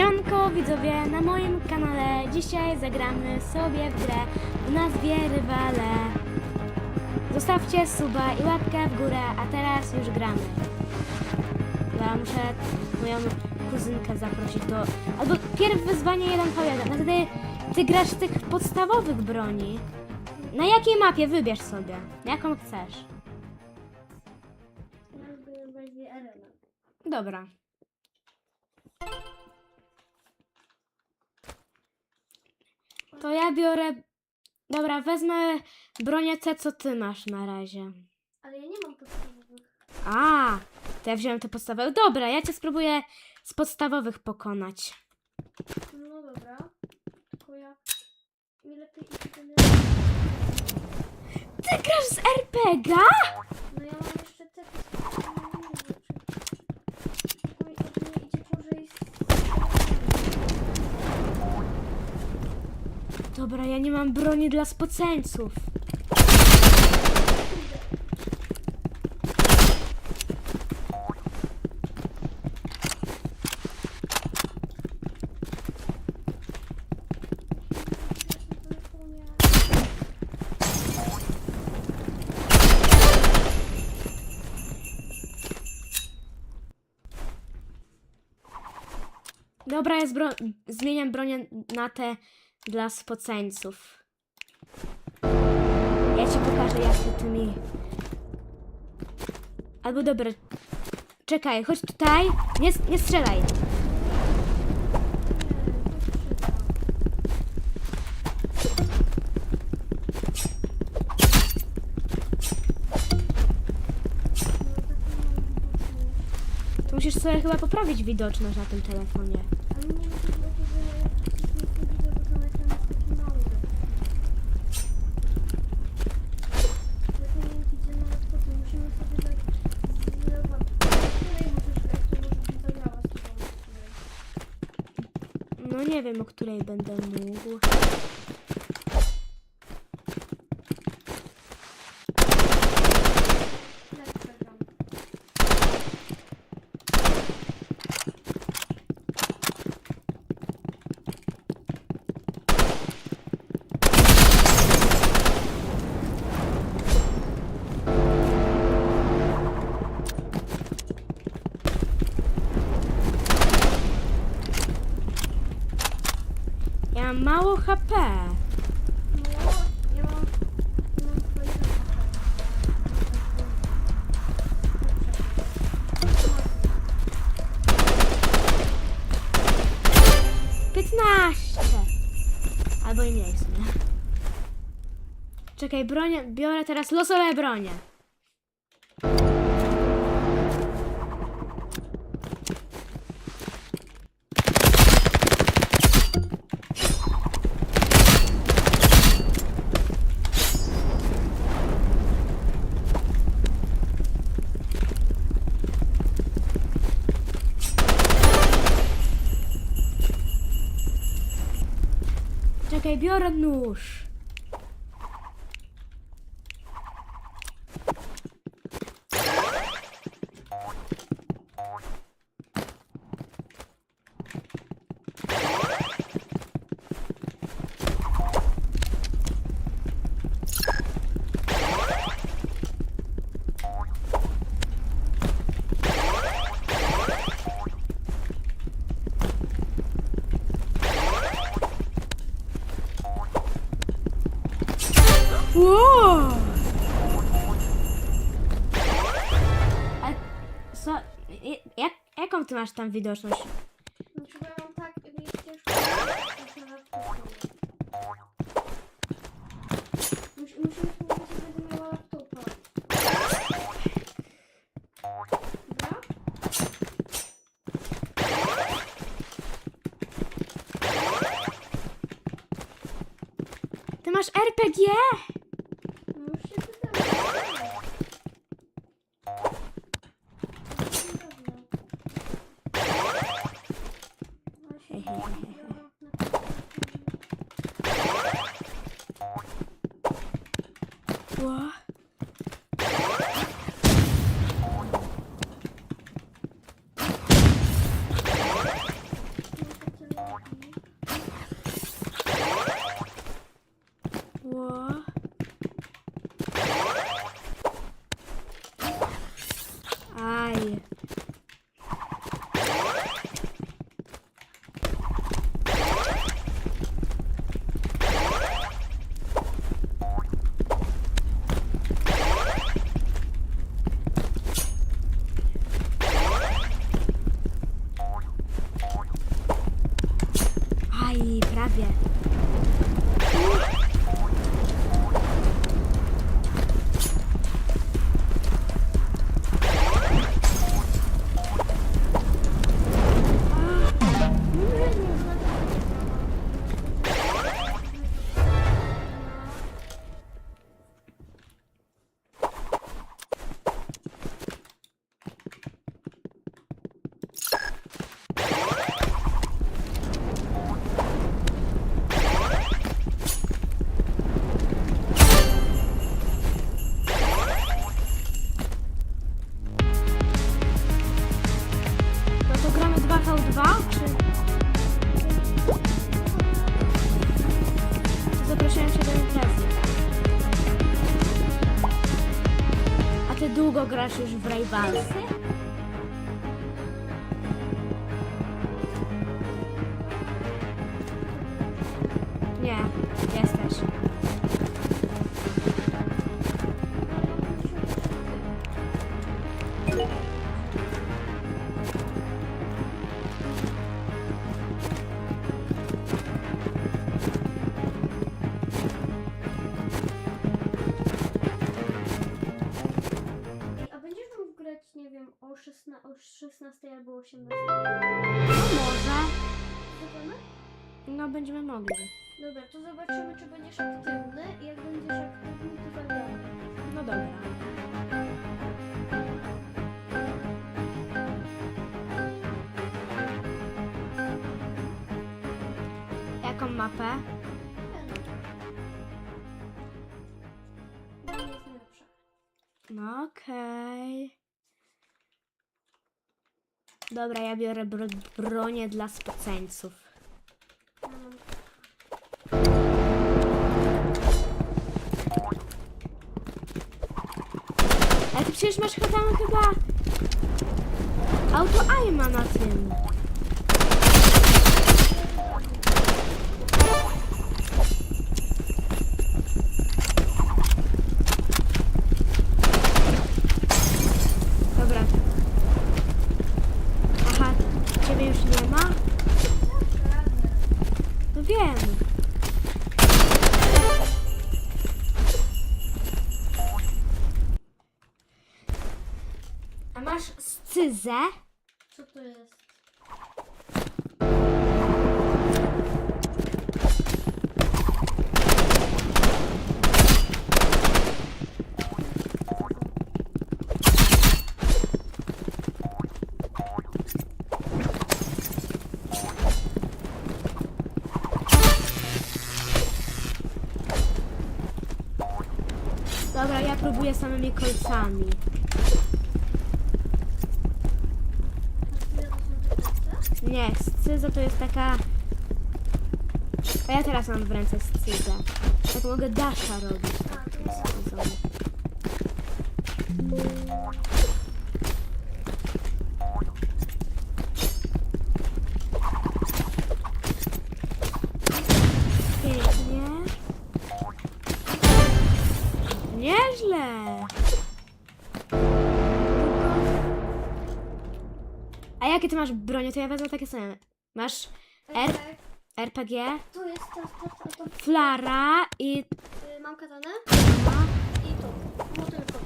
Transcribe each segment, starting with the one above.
Siemanko widzowie, na moim kanale dzisiaj zagramy sobie w grę o nazwie Rywale. Zostawcie suba i łapkę w górę, a teraz już gramy. Ja muszę moją kuzynkę zaprosić do... Albo pierw wyzwanie 1 po 1. No wtedy ty grasz tych podstawowych broni. Na jakiej mapie? Wybierz sobie. Jaką chcesz. Dobra. To ja biorę. Dobra, wezmę bronię te, co ty masz na razie. Ale ja nie mam podstawowych. A, to ja wziąłem te podstawowe. Dobra, ja cię spróbuję z podstawowych pokonać. No dobra. Tylko ja... Mi lepiej ten... Ty grasz z RPG? No ja mam jeszcze te podstawowe rzeczy. Tylko mi od mnie idzie gorzej z... Dobra, ja nie mam broni dla spoceńców. Dobra, ja zmieniam bronię na te dla spoceńców. Ja ci pokażę, jak to tymi... Albo dobra... Czekaj, chodź tutaj. Nie, nie strzelaj. Musisz sobie chyba poprawić widoczność na tym telefonie. Ale nie wiem, czy to, że ja nic nie widzę, bo ten ekran jest taki mały. Lepiej nie widzę na laptopie. Musimy sobie dać zlewa. Której możesz grać? To może być zagrała z tobą. Której. No nie wiem, o której będę mało HP. Piętnaście. Albo i mniej w sumie. Czekaj, bronię, biorę teraz losowe bronie. Czekaj, biorę nóż. Ty masz tam widoczność? Długo grasz 16, o 16 albo 18? No może. Zobaczymy? No będziemy mogli. Dobra, to zobaczymy, czy będziesz aktywny i jak będziesz aktywny, to zagramy. No dobra. Jaką mapę? No okej. Dobra, ja biorę bro bronię dla spaceńców. Ale ty przecież masz chyba auto aima na tym. Dobra. Aha, ciebie już nie ma? No wiem. A masz scyzę? Co to jest? Dobra, ja próbuję samymi kolcami. A ile to są te kolce? Nie, scyza to jest taka... A ja teraz mam w ręce scyzę. Tak mogę dasza robić. Scyzą. To ja wezmę takie same. Masz R, Okej, RPG, Tu jest to, to, to, flara i... Y, Mam katanę i to. To... To tylko.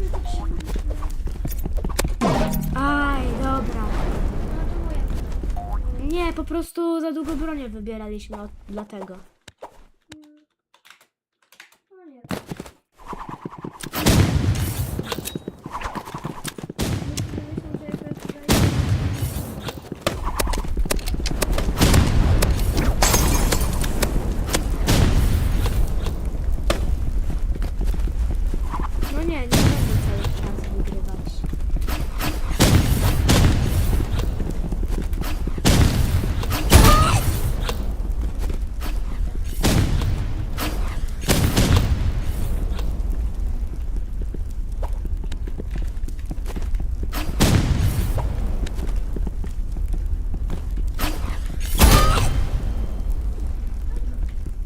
Y, to się- aj, dobra. No to moja. Nie, po prostu za długo bronię wybieraliśmy, od, dlatego. Mm. No nie. Myślę, że jakaś tutaj... No nie, nie będę cały czas wygrywać.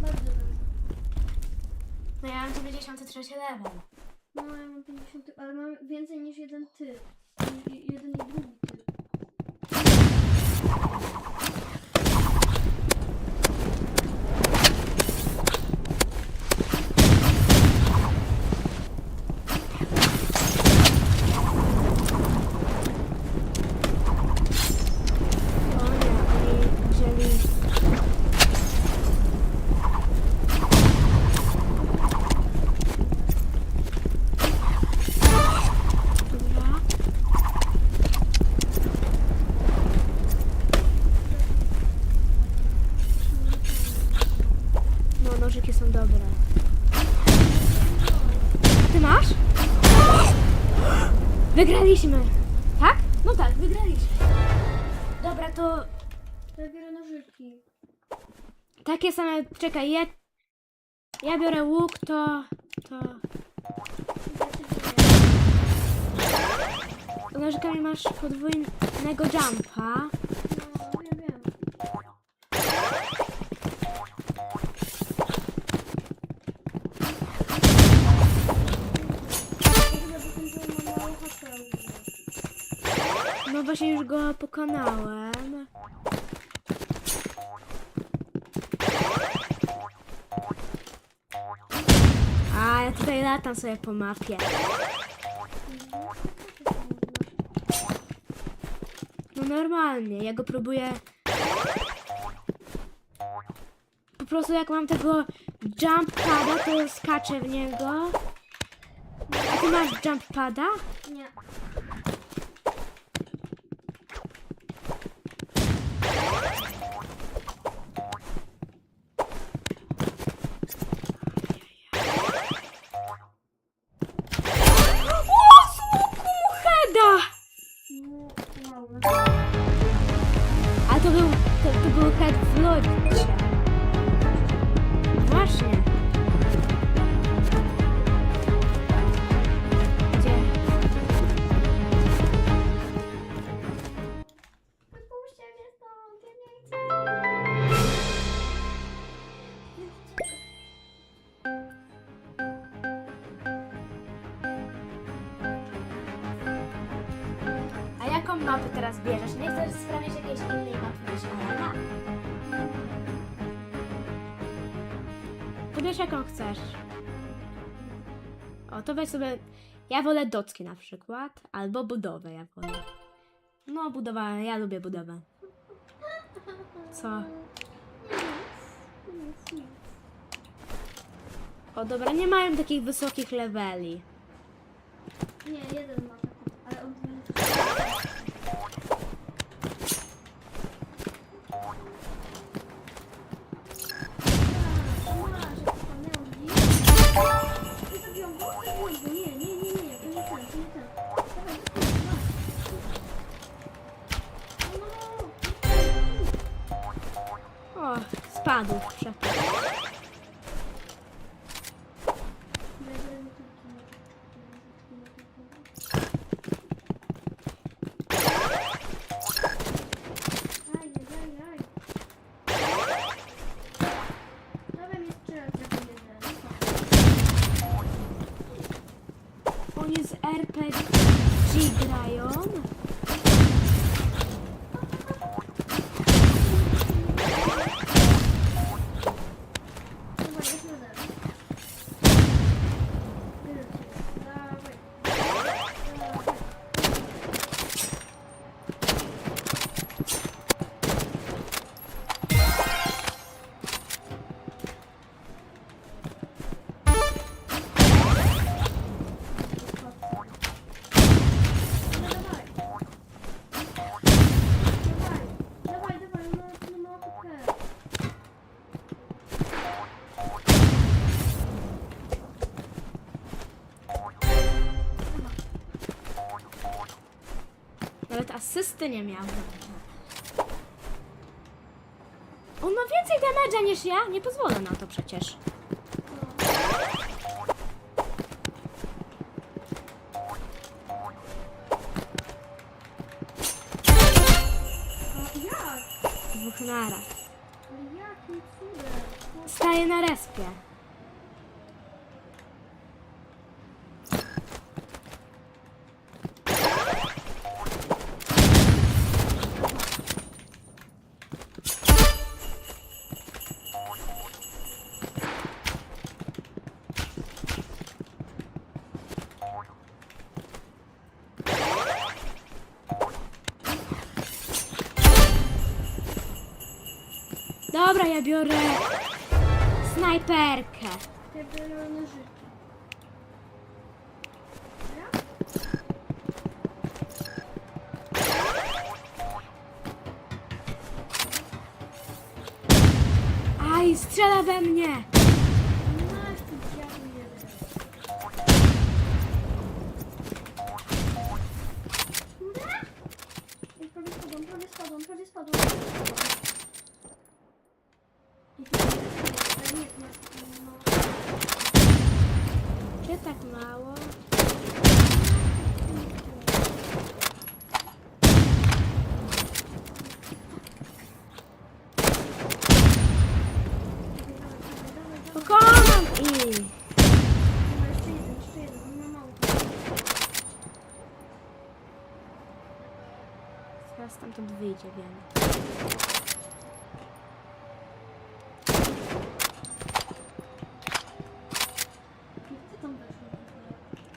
Bardzo dobrze. No ja mam 93 level. No ja mam 50, ale mam więcej niż jeden ty. Wygraliśmy. Tak? No tak, wygraliśmy. Dobra, to ja biorę nożyki. takie same. Czekaj, ja. Ja biorę łuk, to. To. Nożykami masz podwójnego jumpa. No, ja wiem. No właśnie już go pokonałem. A ja tutaj latam sobie po mapie. No normalnie, ja go próbuję. Po prostu jak mam tego jump pada, to skaczę w niego. A ty masz jump pada? Weź sobie... Ja wolę docki na przykład, albo budowę ja wolę. No, budowa, ja lubię budowę. Co? O, dobra, nie mają takich wysokich leveli. Nie, jeden ma ale on padł. Proszę. Asysty nie miał. On ma więcej damage'a niż ja. Nie pozwolę na to przecież. Dwóch naraz. Staję na respie. Ja biorę snajperkę. Ja biorę nożyki. Ja? Aj, strzela we mnie. Masz tu dziadu jeden. Teraz stamtąd wyjdzie, wiem.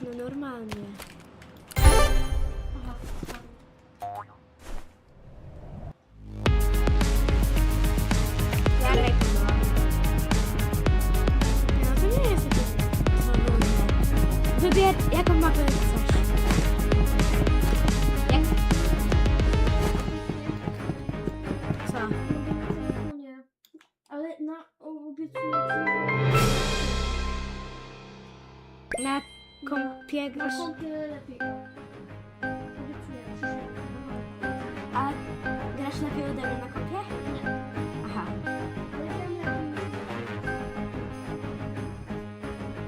No normalnie.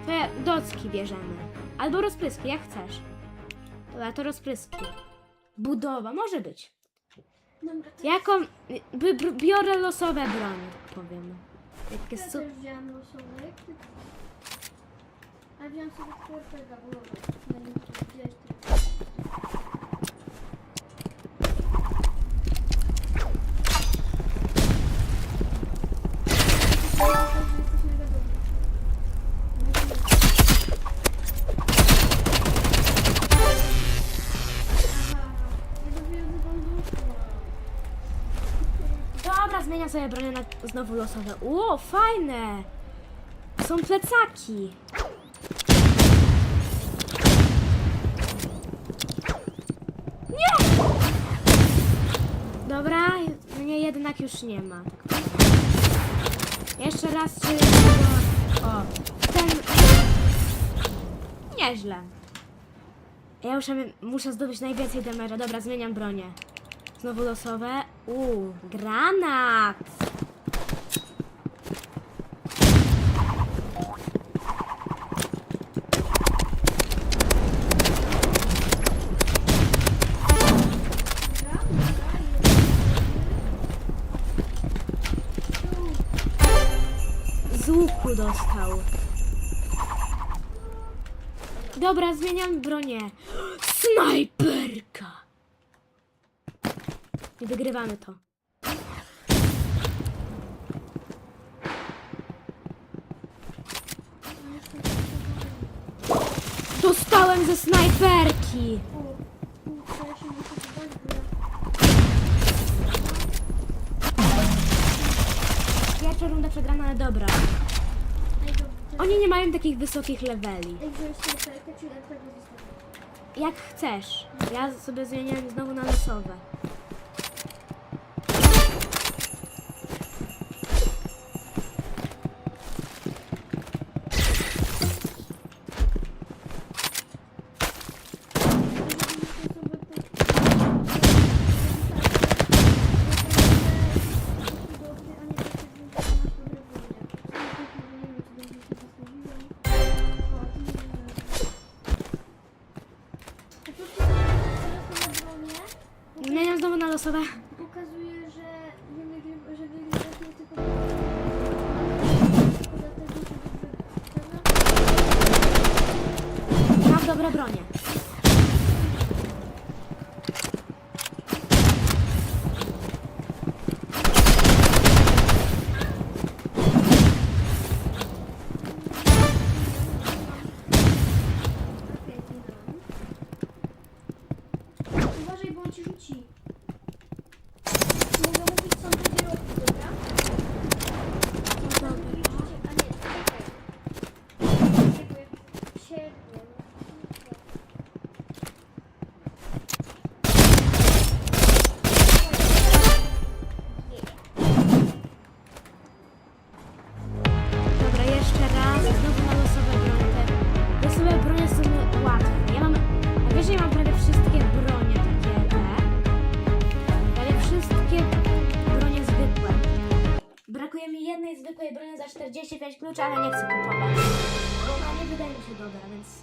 To ja docki bierzemy. Albo rozpryski, jak chcesz. Dobra, to rozpryski. Budowa, może być. Dobra, to Jaką... By, by, biorę losowe bronie, tak powiem. Jakie ja su... też wziąłem losowy. A wziąłem sobie czwartego, bo dobra. Nim wziąłeś sobie bronię na znowu losowe. Ło, fajne! Są plecaki. Nie! Dobra, mnie jednak już nie ma. Jeszcze raz czy... O, ten... Nieźle. Ja muszę, muszę zdobyć najwięcej damera. Dobra, zmieniam bronię. Znowu losowe. Uuu, granat! Z dostał. Dobra, zmieniam bronię. Snajperka! Wygrywamy to. Dostałem ze snajperki! Pierwsza runda przegrana, ale dobra. Oni nie mają takich wysokich leveli. Jak chcesz. Ja sobie zmieniam znowu na losowe. Zmieniam znowu 45 kluczy, ale nie chcę kupować. Ona nie wydaje mi się dobra, więc...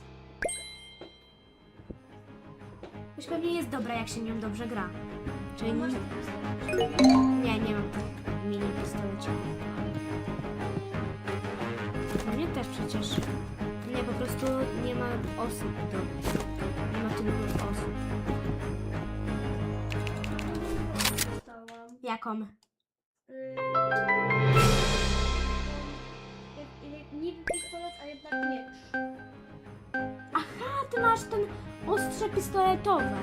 Już pewnie jest dobra, jak się nią dobrze gra. Czyli... Masz Nie, nie mam tych mini pistolecików. No nie też przecież. Nie, po prostu nie ma osób do... Nie ma tylu osób. Jaką? Masz ten ostrze pistoletowe.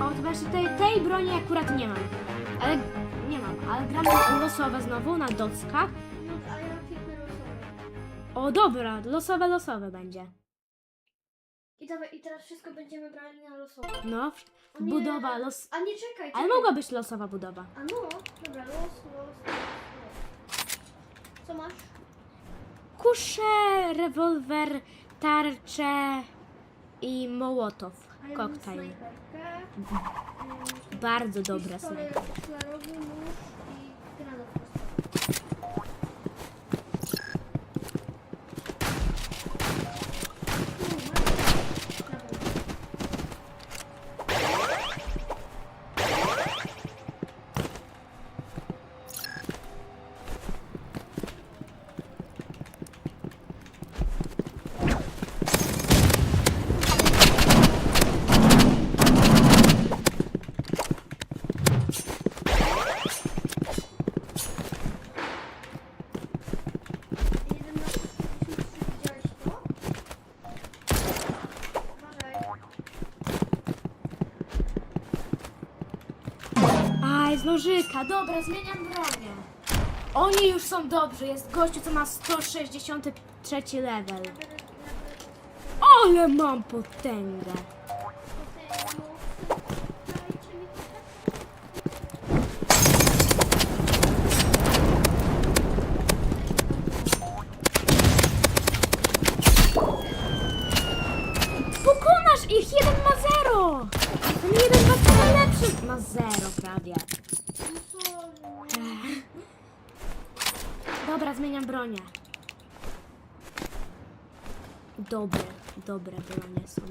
O, to właśnie tej, tej broni akurat nie mam. Ale nie mam, ale gramy losowe znowu na dockach. No, a ja kliknę losowo. O, dobra, losowe, losowe będzie. I, dawaj, I teraz wszystko będziemy brali na losowo. No, O nie. budowa, los... A nie czekaj, Ale czekaj. mogła być losowa budowa. A no, dobra, los, los, los, los. Co masz? Kusze, rewolwer, tarcze i mołotow. Koktajl. Bardzo dobra pistolet snajper. szklarowy, nóż i granat prostowy. Tu, masz. Dobra. Jeden na 63 widziałeś to? Nożyka. Dobra, zmieniam bronię. Oni już są dobrzy. Jest gościu, co ma 163 level. Ale mam potęgę. Dobre bronie są.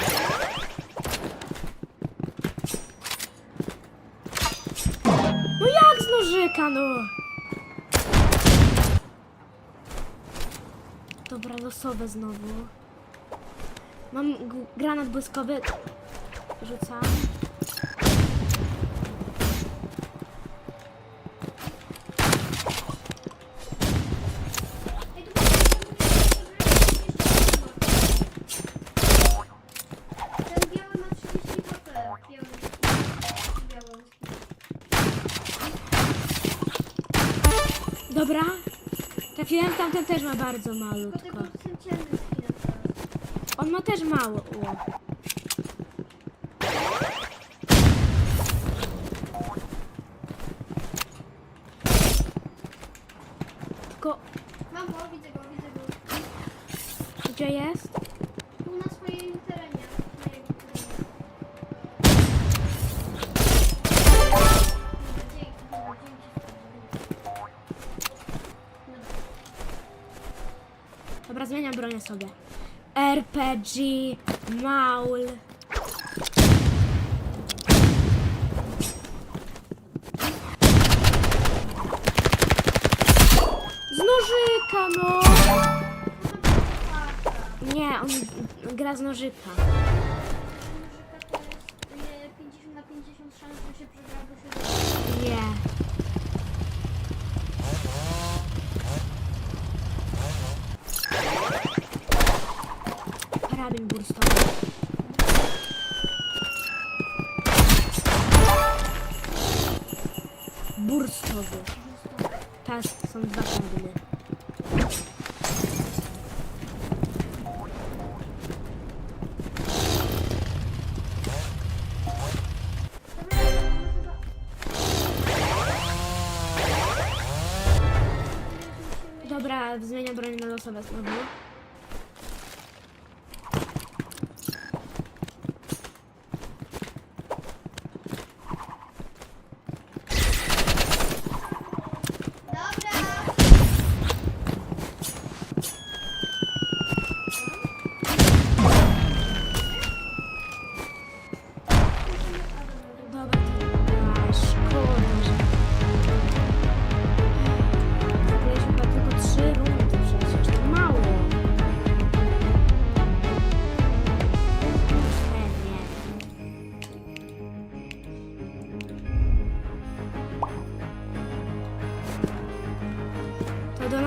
No jak z nożyka, no? Dobra, losowe znowu. Mam granat błyskowy. Rzucam. Ej, tu Ten biały ma 30 HP. Biały. Biały. Dobra. Trafiłem, tamten też ma bardzo malutko. On ma też mało. O. sobie. RPG, maul. Z nożyka, no! Nie, on gra z nożyka. Muzyka to jest nie, 50 na 50 szans, że się przegra, bo się Nie. Karabin burstowy. Tak, są dwa karabiny. Dobra, zmieniam broń na losowe znowu.